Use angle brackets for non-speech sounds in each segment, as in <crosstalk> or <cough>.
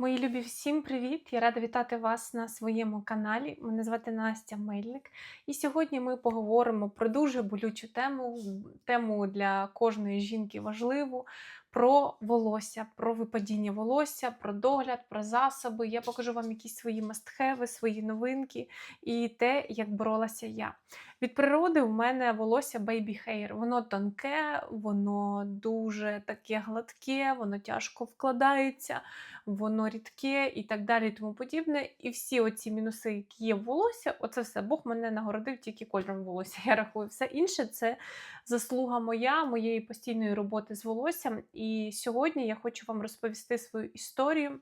Мої любі, всім привіт! Я рада вітати вас на своєму каналі. Мене звати Настя Мельник. І сьогодні ми поговоримо про дуже болючу тему, тему для кожної жінки важливу. Про волосся, про випадіння волосся, про догляд, про засоби. Я покажу вам якісь свої мастхеви, свої новинки і те, як боролася я. Від природи у мене волосся baby hair. Воно тонке, воно дуже таке гладке, воно тяжко вкладається, воно рідке і так далі, і тому подібне. І всі оці мінуси, які є в волосся, оце все Бог мене нагородив тільки кольором волосся. <laughs> Я рахую, все інше це заслуга моя, моєї постійної роботи з волоссям. І сьогодні я хочу вам розповісти свою історію.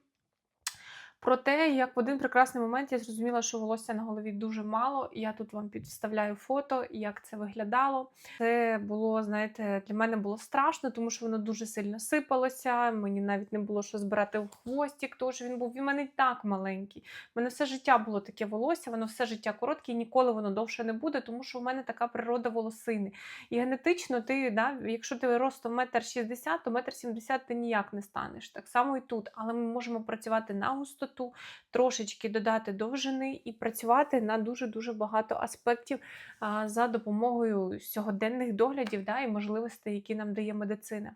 Про те, як в один прекрасний момент я зрозуміла, що волосся на голові дуже мало. Я тут вам підставляю фото, як це виглядало. Це було, знаєте, для мене було страшно, тому що воно дуже сильно сипалося. Мені навіть не було що збирати в хвостик, тому що він був і мене і так маленький. У мене все життя було таке волосся, воно все життя коротке, і ніколи воно довше не буде, тому що в мене така природа волосини. І генетично, ти, да, якщо ти ростом метр шістдесят, то метр сімдесят ти ніяк не станеш. Так само і тут. Але ми можемо працювати на густоту висоту, трошечки додати довжини і працювати на дуже-дуже багато аспектів а, за допомогою сьогоденних доглядів да, і можливостей, які нам дає медицина.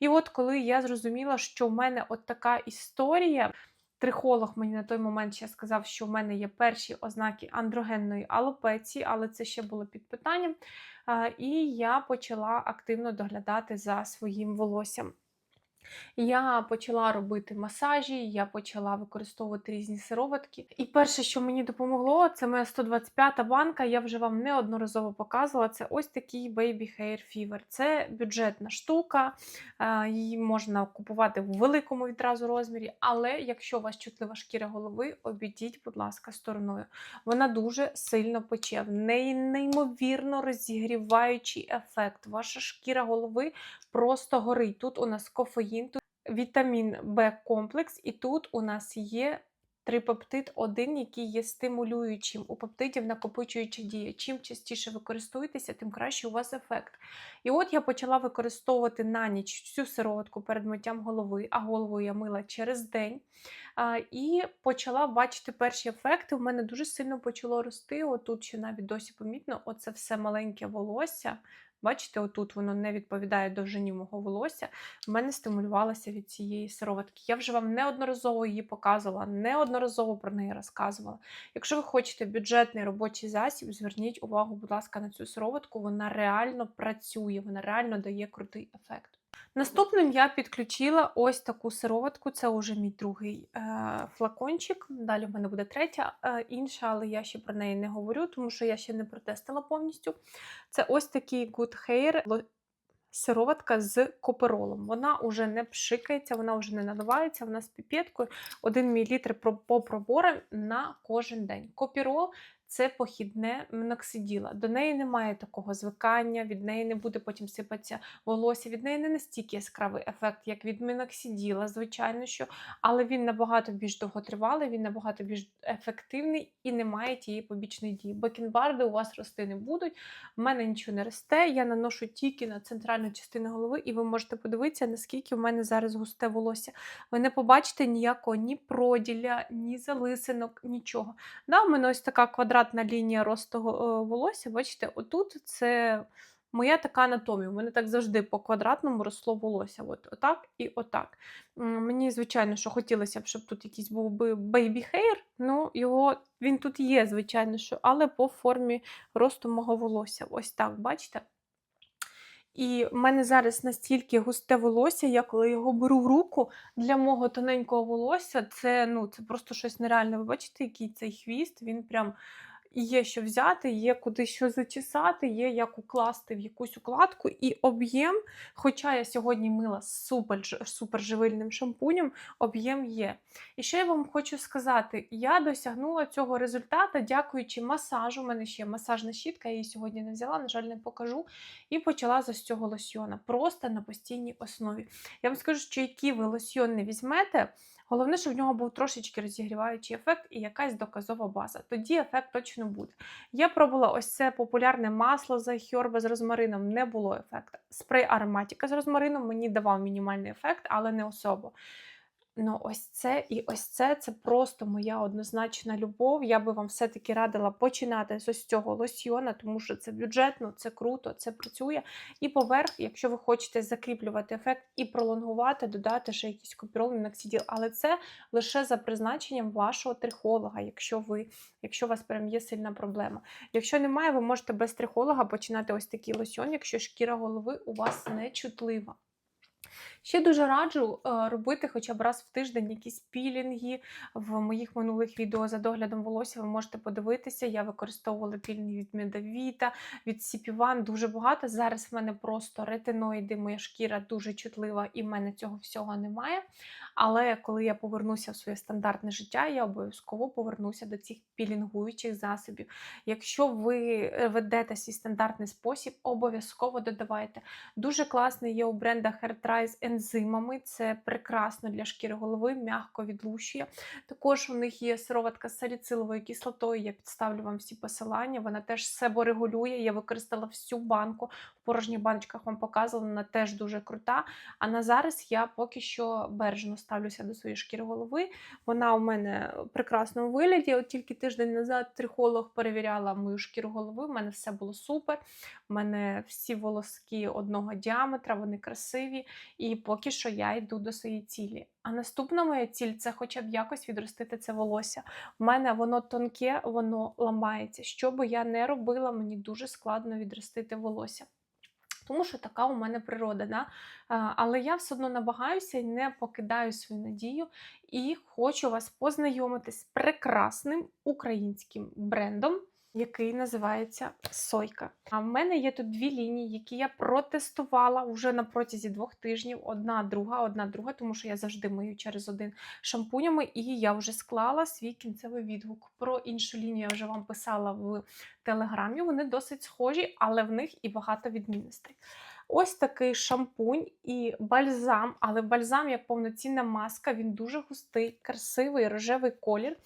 І от коли я зрозуміла, що в мене от така історія. Трихолог мені на той момент ще сказав, що в мене є перші ознаки андрогенної алопеції, але це ще було під питанням. І я почала активно доглядати за своїм волоссям. Я почала робити масажі, я почала використовувати різні сироватки. І перше, що мені допомогло, це моя 125-та банка. Я вже вам неодноразово показувала. Це ось такий Baby Hair Fever. Це бюджетна штука, її можна купувати в великому відразу розмірі. Але якщо у вас чутлива шкіра голови, обійдіть, будь ласка, стороною. Вона дуже сильно пече. В неї неймовірно розігріваючий ефект. Ваша шкіра голови просто горить. Тут у нас кофеїн тут вітамін Б комплекс, і тут у нас є трипептид 1, який є стимулюючим. У пептидів накопичуюча дія. Чим частіше використовуєтеся, тим краще у вас ефект. І от я почала використовувати на ніч цю сироватку перед миттям голови, а голову я мила через день. І почала бачити перші ефекти. У мене дуже сильно почало рости. Отут ще навіть досі помітно, оце все маленьке волосся. Бачите, отут воно не відповідає довжині мого волосся. В мене стимулювалася від цієї сироватки. Я вже вам неодноразово її показувала, неодноразово про неї розказувала. Якщо ви хочете бюджетний робочий засіб, зверніть увагу, будь ласка, на цю сироватку. Вона реально працює, вона реально дає крутий ефект. Наступним я підключила ось таку сироватку, це вже мій другий е, флакончик. Далі в мене буде третя е, інша, але я ще про неї не говорю, тому що я ще не протестила повністю. Це ось такий Good Hair сироватка з коперолом. Вона вже не пшикається, вона вже не наливається, вона з піпеткою 1 мл по проборам на кожен день. Копірол це похідне міноксиділа. До неї немає такого звикання, від неї не буде потім сипатися волосся, від неї не настільки яскравий ефект, як від міноксиділа, звичайно, що, але він набагато більш довготривалий, він набагато більш ефективний і не має тієї побічної дії. Бакенбарди у вас рости не будуть, в мене нічого не росте, я наношу тільки на центральну частину голови, і ви можете подивитися, наскільки в мене зараз густе волосся. Ви не побачите ніякого ні проділя, ні залисинок, нічого. Да, У мене ось така квадратна квадратна лінія росту е, волосся, бачите, отут це моя така анатомія. У мене так завжди по квадратному росло волосся. От, Отак і отак. Мені, звичайно, що хотілося б, щоб тут якийсь був би hair, ну його він тут є, звичайно, що, але по формі росту мого волосся. Ось так, бачите? І в мене зараз настільки густе волосся, я коли його беру в руку для мого тоненького волосся, це ну, це просто щось нереальне. Ви бачите, який цей хвіст, він прям є що взяти, є куди що зачесати, є як укласти в якусь укладку і об'єм. Хоча я сьогодні мила супер супер живильним шампунем, об'єм є. І що я вам хочу сказати: я досягнула цього результату, дякуючи масажу. У мене ще масажна щітка, я її сьогодні не взяла, на жаль, не покажу. І почала з цього лосьйона. Просто на постійній основі. Я вам скажу, що який ви лосьйон не візьмете. Головне, щоб в нього був трошечки розігріваючий ефект і якась доказова база. Тоді ефект точно буде. Я пробувала ось це популярне масло за Хьорба з розмарином, не було ефекту. Спрей ароматіка з розмарином мені давав мінімальний ефект, але не особо. Ну, ось це і ось це це просто моя однозначна любов. Я би вам все-таки радила починати з ось цього лосьйона, тому що це бюджетно, це круто, це працює. І поверх, якщо ви хочете закріплювати ефект і пролонгувати, додати ще якийсь копірол міноксиділ. Але це лише за призначенням вашого трихолога, якщо ви, якщо у вас прям є сильна проблема. Якщо немає, ви можете без трихолога починати ось такий лосьон, якщо шкіра голови у вас не чутлива. Ще дуже раджу е, робити хоча б раз в тиждень якісь пілінги. В моїх минулих відео за доглядом волосся ви можете подивитися. Я використовувала пілінги від Медавіта, від Сіпіван, дуже багато. Зараз в мене просто ретиноїди, моя шкіра дуже чутлива, і в мене цього всього немає. Але коли я повернуся в своє стандартне життя, я обов'язково повернуся до цих пілінгуючих засобів. Якщо ви е, ведете свій стандартний спосіб, обов'язково додавайте. Дуже класний є у бренда Hairtry з ензимами. Це прекрасно для шкіри голови, м'яко відлущує. Також у них є сироватка з саліциловою кислотою. Я підставлю вам всі посилання. Вона теж себорегулює. Я використала всю банку. В порожніх баночках вам показувала, вона теж дуже крута. А на зараз я поки що бережно ставлюся до своєї шкіри голови. Вона у мене в прекрасному вигляді. От тільки тиждень назад трихолог перевіряла мою шкіру голови. У мене все було супер. У мене всі волоски одного діаметра, вони красиві. І поки що я йду до своєї цілі. А наступна моя ціль це хоча б якось відростити це волосся. У мене воно тонке, воно ламається. Що би я не робила, мені дуже складно відростити волосся. Тому що така у мене природа. Да? Але я все одно намагаюся і не покидаю свою надію. І хочу вас познайомити з прекрасним українським брендом який називається Сойка. А в мене є тут дві лінії, які я протестувала вже на протязі двох тижнів. Одна друга, одна друга, тому що я завжди мию через один шампунями, і я вже склала свій кінцевий відгук. Про іншу лінію я вже вам писала в телеграмі. Вони досить схожі, але в них і багато відмінностей. Ось такий шампунь і бальзам, але бальзам як повноцінна маска, він дуже густий, красивий рожевий колір.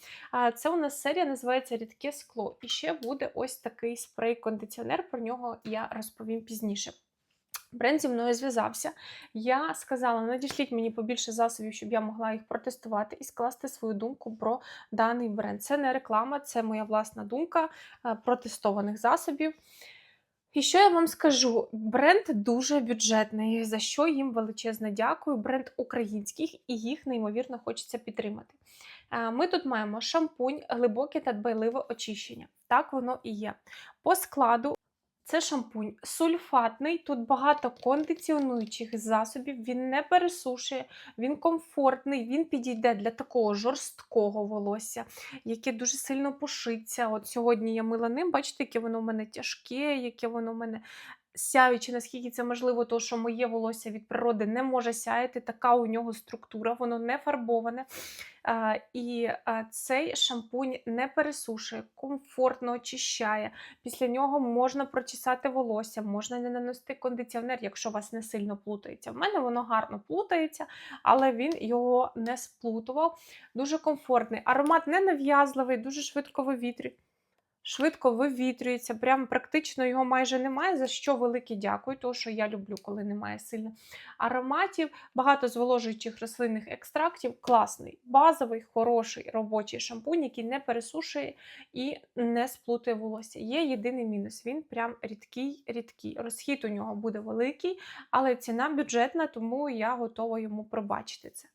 Це у нас серія називається Рідке скло. І ще буде ось такий спрей-кондиціонер, про нього я розповім пізніше. Бренд зі мною зв'язався. Я сказала: надішліть мені побільше засобів, щоб я могла їх протестувати і скласти свою думку про даний бренд. Це не реклама, це моя власна думка протестованих засобів. І що я вам скажу? Бренд дуже бюджетний, за що їм величезне дякую. Бренд українських і їх неймовірно хочеться підтримати. Е, ми тут маємо шампунь, глибоке та дбайливе очищення. Так воно і є. По складу це шампунь сульфатний, тут багато кондиціонуючих засобів, він не пересушує, він комфортний, він підійде для такого жорсткого волосся, яке дуже сильно пушиться. От Сьогодні я мила ним, бачите, яке воно в мене тяжке, яке воно в мене сяючи, наскільки це можливо, то що моє волосся від природи не може сяяти, така у нього структура, воно не фарбоване. І цей шампунь не пересушує, комфортно очищає. Після нього можна прочесати волосся, можна не наносити кондиціонер, якщо у вас не сильно плутається. В мене воно гарно плутається, але він його не сплутував. Дуже комфортний. Аромат не нав'язливий, дуже швидко вивітрює швидко вивітрюється, прям практично його майже немає, за що велике дякую, тому що я люблю, коли немає сильно ароматів, багато зволожуючих рослинних екстрактів. Класний, базовий, хороший робочий шампунь, який не пересушує і не сплутує волосся. Є єдиний мінус, він прям рідкий, рідкий. Розхід у нього буде великий, але ціна бюджетна, тому я готова йому пробачити це.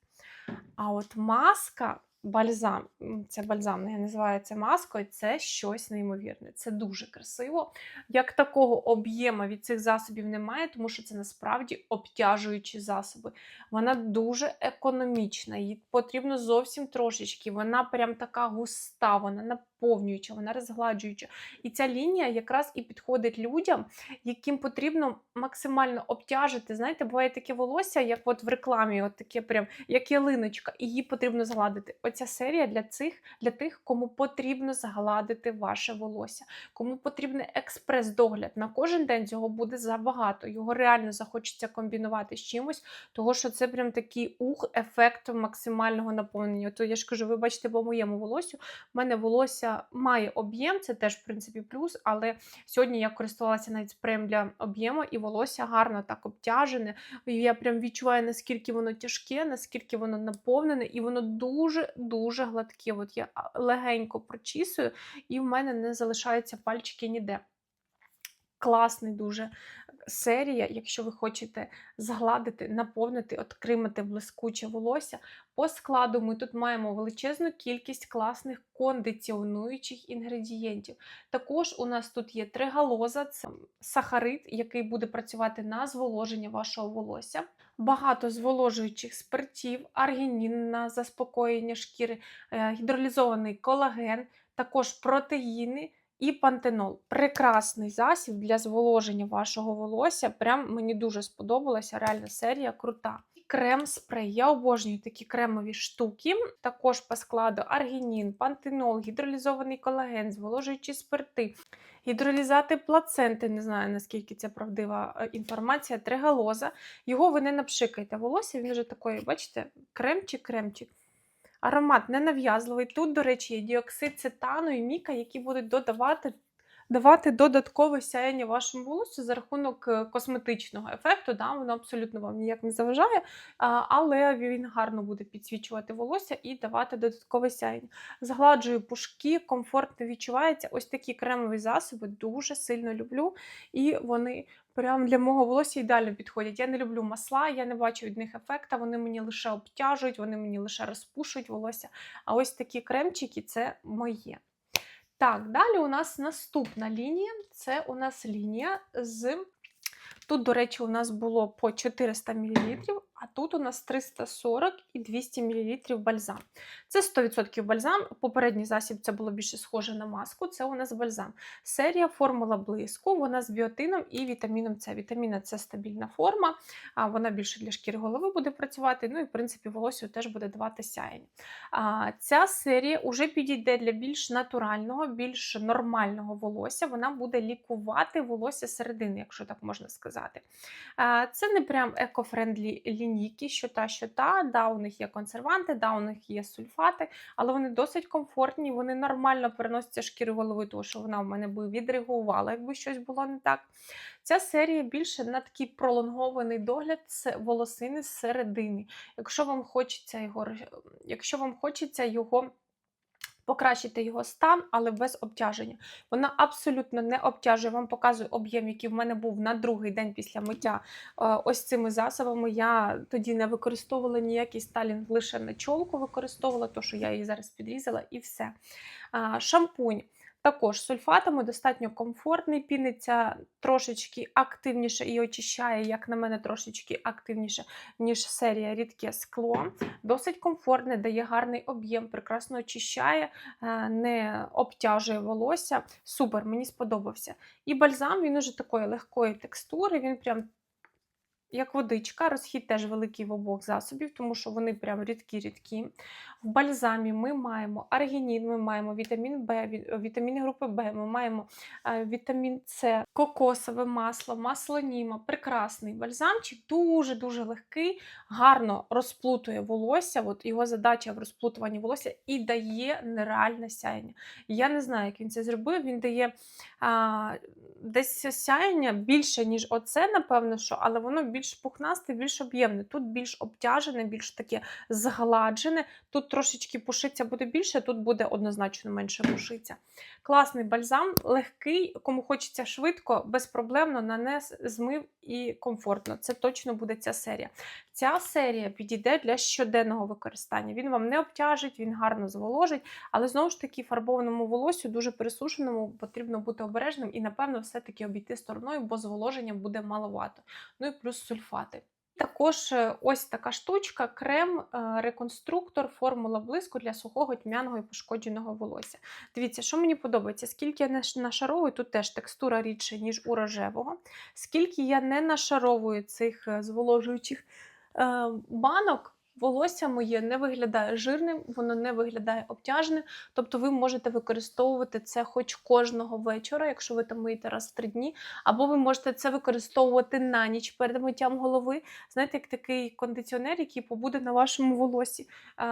А от маска бальзам, це бальзам, я називаю це маскою, це щось неймовірне. Це дуже красиво. Як такого об'єму від цих засобів немає, тому що це насправді обтяжуючі засоби. Вона дуже економічна, їй потрібно зовсім трошечки. Вона прям така густа, вона наповнююча, вона розгладжуюча. І ця лінія якраз і підходить людям, яким потрібно максимально обтяжити. Знаєте, буває таке волосся, як от в рекламі, от таке прям, як ялиночка, і її потрібно згладити ця серія для цих, для тих, кому потрібно загладити ваше волосся, кому потрібен експрес-догляд. На кожен день цього буде забагато. Його реально захочеться комбінувати з чимось, того що це прям такий ух, ефект максимального наповнення. То я ж кажу, ви бачите по моєму волосю, в мене волосся має об'єм, це теж в принципі плюс, але сьогодні я користувалася навіть спреєм для об'єму, і волосся гарно так обтяжене. Я прям відчуваю, наскільки воно тяжке, наскільки воно наповнене, і воно дуже-дуже гладке. От я легенько прочісую, і в мене не залишаються пальчики ніде. Класний дуже серія, якщо ви хочете згладити, наповнити, отримати блискуче волосся. По складу ми тут маємо величезну кількість класних кондиціонуючих інгредієнтів. Також у нас тут є тригалоза, це сахарид, який буде працювати на зволоження вашого волосся. Багато зволожуючих спиртів, аргінін на заспокоєння шкіри, е, гідролізований колаген, також протеїни і пантенол. Прекрасний засіб для зволоження вашого волосся. Прям мені дуже сподобалася реальна серія крута. Крем-спрей. Я обожнюю такі кремові штуки. Також по складу аргінін, пантенол, гідролізований колаген, зволожуючі спирти, гідролізати плаценти. Не знаю наскільки це правдива е, інформація. Тригалоза. Його ви не напшикайте волосся, він вже такий, бачите, кремчик-кремчик. Аромат ненав'язливий. Тут, до речі, є діоксид цитану і міка, які будуть додавати давати додаткове сяєння вашому волоссю за рахунок е, косметичного ефекту. Да? Воно абсолютно вам ніяк не заважає, але він гарно буде підсвічувати волосся і давати додаткове сяєння. Згладжую пушки, комфортно відчувається. Ось такі кремові засоби дуже сильно люблю, і вони. Прям для мого волосся ідеально підходять. Я не люблю масла, я не бачу від них ефекта, вони мені лише обтяжують, вони мені лише розпушують волосся. А ось такі кремчики це моє. Так, далі у нас наступна лінія це у нас лінія з. Тут, до речі, у нас було по 400 мл, а тут у нас 340 і 200 мл бальзам. Це 100% бальзам. Попередній засіб це було більше схоже на маску. Це у нас бальзам. Серія формула блиску, вона з біотином і вітаміном С. Вітаміна це стабільна форма, вона більше для шкіри голови буде працювати. Ну і в принципі волосю теж буде давати сяєння. А, Ця серія вже підійде для більш натурального, більш нормального волосся. Вона буде лікувати волосся середини, якщо так можна сказати. Це не прям екофрендлі лінійки, що та, що та. Да, у них є консерванти, да, у них є сульфати, але вони досить комфортні, вони нормально переносяться шкіри голови, тому що вона в мене би відреагувала, якби щось було не так. Ця серія більше на такий пролонгований догляд це волосини з середини. Якщо вам хочеться його, якщо вам хочеться його. Покращити його стан, але без обтяження. Вона абсолютно не обтяжує. Вам показую об'єм, який в мене був на другий день після миття е, ось цими засобами. Я тоді не використовувала ніякий сталінг, лише на чолку використовувала, то що я її зараз підрізала, і все. Шампунь. Також сульфатами достатньо комфортний, піниться трошечки активніше і очищає, як на мене, трошечки активніше, ніж серія рідке скло. Досить комфортне, дає гарний об'єм, прекрасно очищає, е, не обтяжує волосся. Супер, мені сподобався. І бальзам він уже такої легкої текстури, він прям як водичка, розхід теж великий в обох засобів, тому що вони прям рідкі-рідкі. В бальзамі ми маємо аргінін, ми маємо вітамін Б, вітаміни групи Б, ми маємо е, вітамін С, кокосове масло, масло Німа. Прекрасний бальзамчик, дуже-дуже легкий, гарно розплутує волосся. От Його задача в розплутуванні волосся і дає нереальне сяєння. Я не знаю, як він це зробив. Він дає а, десь сяєння більше, ніж оце, напевно, що, але воно більш пухнасте, більш об'ємне. Тут більш обтяжене, більш таке згладжене. Тут трошечки пушиться буде більше, тут буде однозначно менше пушиться. Класний бальзам, легкий, кому хочеться швидко, безпроблемно нанес, змив і комфортно. Це точно буде ця серія. Ця серія підійде для щоденного використання. Він вам не обтяжить, він гарно зволожить, але знову ж таки, фарбованому волосю, дуже пересушеному, потрібно бути обережним і, напевно, все-таки обійти стороною, бо зволоження буде маловато. Ну і плюс сульфати. Також е, ось така штучка, крем-реконструктор, формула блиску для сухого, тьмяного і пошкодженого волосся. Дивіться, що мені подобається, скільки я не нашаровую, тут теж текстура рідше, ніж у рожевого. Скільки я не нашаровую цих е, зволожуючих е, банок, Волосся моє не виглядає жирним, воно не виглядає обтяженим. Тобто ви можете використовувати це хоч кожного вечора, якщо ви там миєте раз в три дні, або ви можете це використовувати на ніч перед миттям голови. Знаєте, як такий кондиціонер, який побуде на вашому волосі.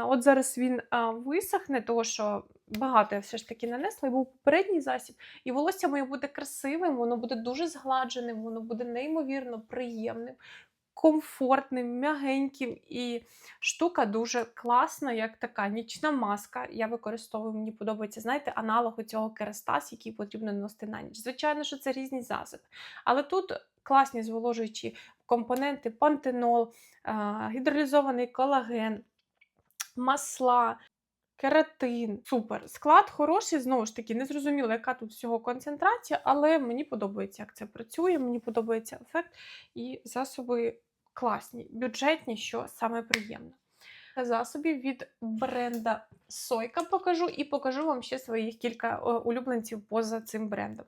От зараз він висохне, того що багато я все ж таки нанесла, і був попередній засіб. І волосся моє буде красивим, воно буде дуже згладженим, воно буде неймовірно приємним. Комфортним, м'ягеньким і штука дуже класна, як така нічна маска. Я використовую, мені подобається, знаєте, аналог цього керастас, який потрібно носити на ніч. Звичайно, що це різні засоби. Але тут класні зволожуючі компоненти: пантенол, гідролізований колаген, масла. Кератин, супер. Склад хороший, знову ж таки, не зрозуміло, яка тут всього концентрація, але мені подобається, як це працює, мені подобається ефект і засоби класні, бюджетні, що саме приємно. Засобів від бренда Сойка покажу і покажу вам ще своїх кілька е, улюбленців поза цим брендом.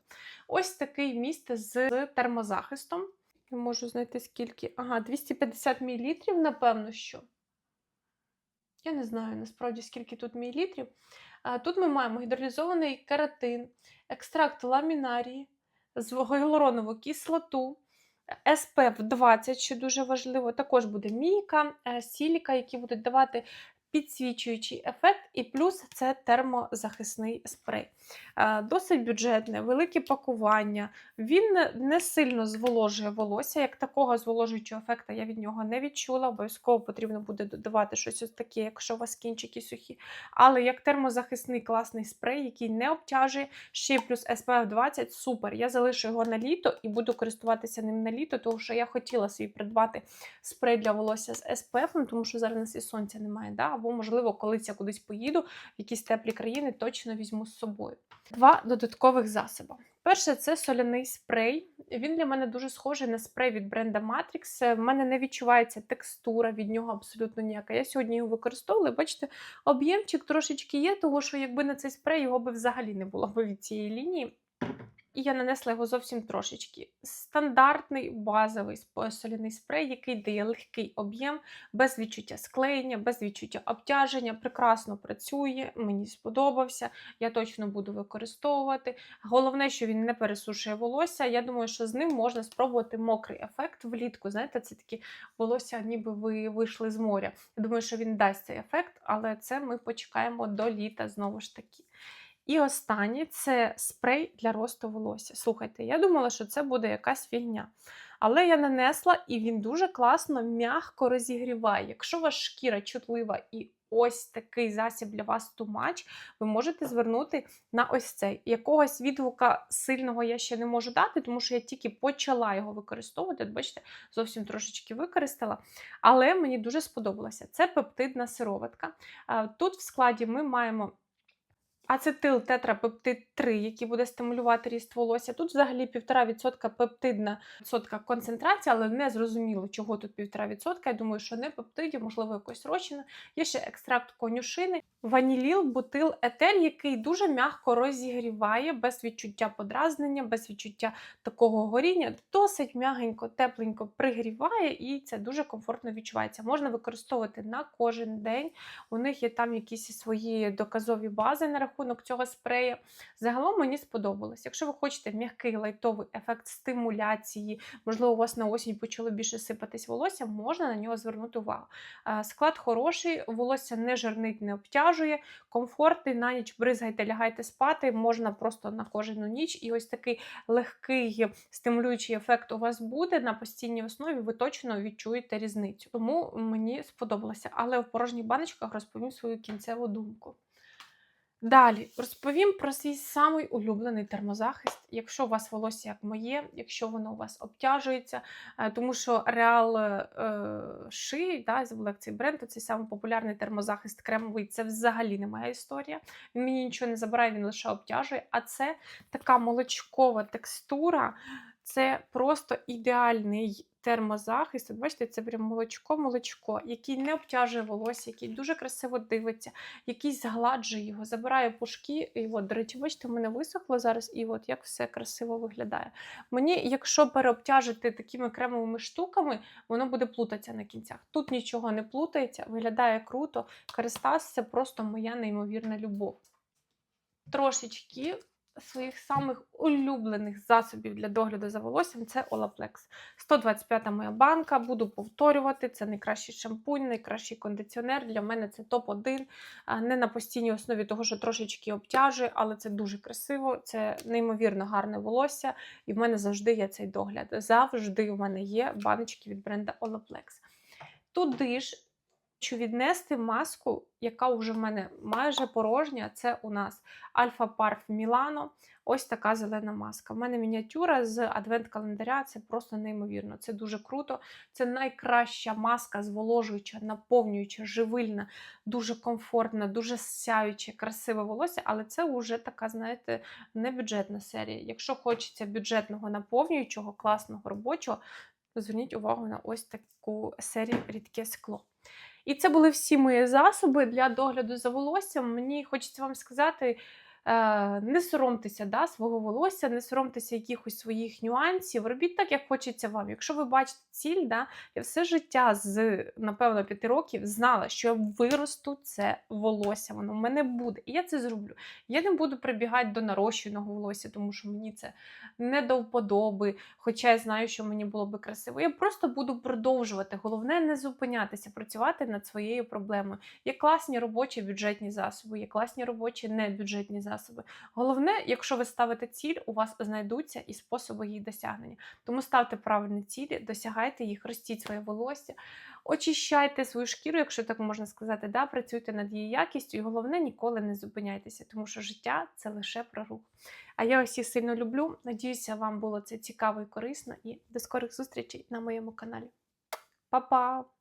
Ось такий міст з термозахистом. Не можу знайти скільки. Ага, 250 мл, напевно, що. Я не знаю насправді, скільки тут мілілітрів. Тут ми маємо гідролізований кератин, екстракт ламінарії, гіалуронову кислоту, SPF 20, що дуже важливо. Також буде мійка, е, сіліка, які будуть давати підсвічуючий ефект, і плюс це термозахисний спрей. Е, Досить бюджетне, велике пакування. Він не- сильно зволожує волосся. Як такого зволожуючого ефекту я від нього не відчула. Обов'язково потрібно буде додавати щось ось таке, якщо у вас кінчики сухі. Але як термозахисний класний спрей, який не обтяжує, ще плюс SPF 20, супер. Я залишу його на літо і буду користуватися ним на літо, тому що я хотіла собі придбати спрей для волосся з SPF, тому що зараз і сонця немає. Да? Або, можливо, колись я кудись поїду в якісь теплі країни, точно візьму з собою. Два додаткових засоби. Перше, це соляний спрей. Він для мене дуже схожий на спрей від бренда Matrix. В мене не відчувається текстура від нього абсолютно ніяка. Я сьогодні його використовувала. Бачите, об'ємчик трошечки є, тому що якби на цей спрей його би взагалі не було би від цієї лінії. І я нанесла його зовсім трошечки. Стандартний базовий соляний спрей, який дає легкий об'єм, без відчуття склеєння, без відчуття обтяження. Прекрасно працює, мені сподобався. Я точно буду використовувати. Головне, що він не пересушує волосся. Я думаю, що з ним можна спробувати мокрий ефект влітку. Знаєте, це такі волосся, ніби ви вийшли з моря. Я думаю, що він дасть цей ефект, але це ми почекаємо до літа знову ж таки. І останнє це спрей для росту волосся. Слухайте, я думала, що це буде якась фігня. Але я нанесла, і він дуже класно, м'яко розігріває. Якщо ваша шкіра чутлива і ось такий засіб для вас much, ви можете звернути на ось цей. Якогось відгука сильного я ще не можу дати, тому що я тільки почала його використовувати. От Бачите, зовсім трошечки використала. Але мені дуже сподобалося. Це пептидна сироватка. Тут в складі ми маємо ацетил тетрапептид 3, який буде стимулювати ріст волосся. Тут взагалі 1,5% пептидна відсотка концентрація, але не зрозуміло, чого тут 1,5%. Я думаю, що не пептидів, можливо, якось розчину. Є ще екстракт конюшини, ваніліл, бутил, етер, який дуже м'яко розігріває, без відчуття подразнення, без відчуття такого горіння. Досить м'ягенько, тепленько пригріває, і це дуже комфортно відчувається. Можна використовувати на кожен день. У них є там якісь свої доказові бази на цього спрея. Загалом мені сподобалось. Якщо ви хочете м'який лайтовий ефект стимуляції, можливо, у вас на осінь почало більше сипатись волосся, можна на нього звернути увагу. Склад хороший, волосся не жирнить, не обтяжує, комфортний, на ніч бризгайте, лягайте спати, можна просто на кожну ніч. І ось такий легкий стимулюючий ефект у вас буде на постійній основі, ви точно відчуєте різницю. Тому мені сподобалося. Але в порожніх баночках розповім свою кінцеву думку. Далі розповім про свій самий улюблений термозахист. Якщо у вас волосся як моє, якщо воно у вас обтяжується, е, тому що Реал е, Ши, да, забула як цей бренд, цей самий популярний термозахист кремовий, це взагалі не моя історія. Він мені нічого не забирає, він лише обтяжує. А це така молочкова текстура. Це просто ідеальний термозахист. Бачите, це прям молочко-молочко, який не обтяжує волосся, який дуже красиво дивиться, який згладжує його, забирає пушки. І от, до речі, бачите, в мене висохло зараз, і от як все красиво виглядає. Мені, якщо переобтяжити такими кремовими штуками, воно буде плутатися на кінцях. Тут нічого не плутається, виглядає круто. Каристас це просто моя неймовірна любов. Трошечки своїх самих улюблених засобів для догляду за волоссям це Olaplex. 125 моя банка, буду повторювати. Це найкращий шампунь, найкращий кондиціонер. Для мене це топ-1. Не на постійній основі того, що трошечки обтяжує, але це дуже красиво, це неймовірно гарне волосся, і в мене завжди є цей догляд. Завжди в мене є баночки від бренда Olaplex. Туди ж хочу віднести маску, яка вже в мене майже порожня. Це у нас Альфа Парф Мілано. Ось така зелена маска. У мене мініатюра з адвент-календаря. Це просто неймовірно. Це дуже круто. Це найкраща маска, зволожуюча, наповнююча, живильна, дуже комфортна, дуже сяюче, красиве волосся. Але це вже така, знаєте, не бюджетна серія. Якщо хочеться бюджетного наповнюючого, класного робочого, зверніть увагу на ось таку серію рідке скло. І це були всі мої засоби для догляду за волоссям. Мені хочеться вам сказати. Е, Не соромтеся да, свого волосся, не соромтеся якихось своїх нюансів. Робіть так, як хочеться вам. Якщо ви бачите ціль, да, я все життя з, напевно, п'яти років знала, що я виросту це волосся, воно в мене буде. І я це зроблю. Я не буду прибігати до нарощеного волосся, тому що мені це не до вподоби, хоча я знаю, що мені було би красиво. Я просто буду продовжувати. Головне не зупинятися, працювати над своєю проблемою. Є класні робочі бюджетні засоби, є класні робочі небюджетні засоби. Головне, якщо ви ставите ціль, у вас знайдуться і способи її досягнення. Тому ставте правильні цілі, досягайте їх, ростіть своє волосся, очищайте свою шкіру, якщо так можна сказати, да, працюйте над її якістю, і головне ніколи не зупиняйтеся, тому що життя це лише про рух. А я усіх сильно люблю. Надіюся, вам було це цікаво і корисно. І до скорих зустрічей на моєму каналі. Па-па!